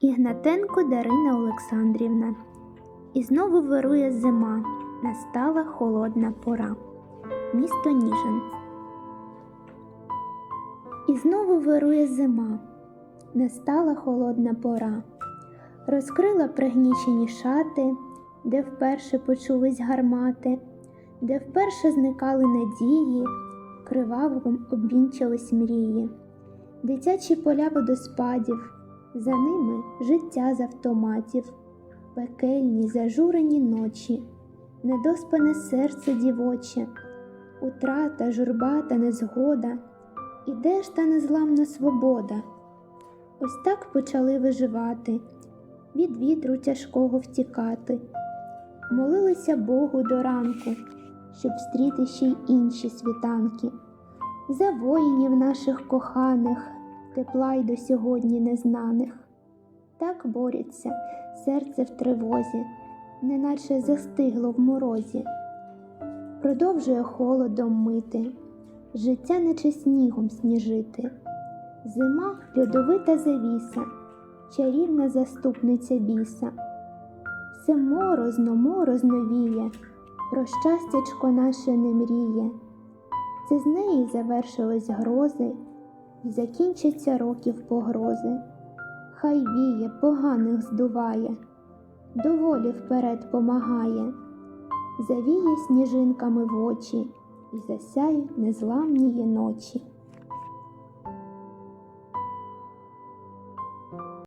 Ігнатенко Дарина Олександрівна. І знову вирує зима, настала холодна пора. Місто Ніжин. І знову вирує зима, настала холодна пора. Розкрила пригнічені шати, де вперше почулись гармати, де вперше зникали надії, кривавим обвінчались мрії, дитячі поля водоспадів, за ними життя з автоматів, пекельні зажурені ночі, недоспане серце дівоче, утрата, журба та незгода, і де ж та незламна свобода? Ось так почали виживати, від вітру тяжкого втікати, молилися Богу до ранку, щоб встріти ще й інші світанки, за воїнів наших коханих, тепла й до сьогодні незнаних. Так борються серце в тривозі, неначе застигло в морозі, продовжує холодом мити, життя наче снігом сніжити. Зима льодовита завіса, чарівна заступниця біса. Все морозно, морозно віє, про щастячко наше не мріє. Це з неї завершились грози, і закінчаться років погрози. Хай віє, поганих здуває, доволі вперед помагає, завіє сніжинками в очі і засяють незламні ночі.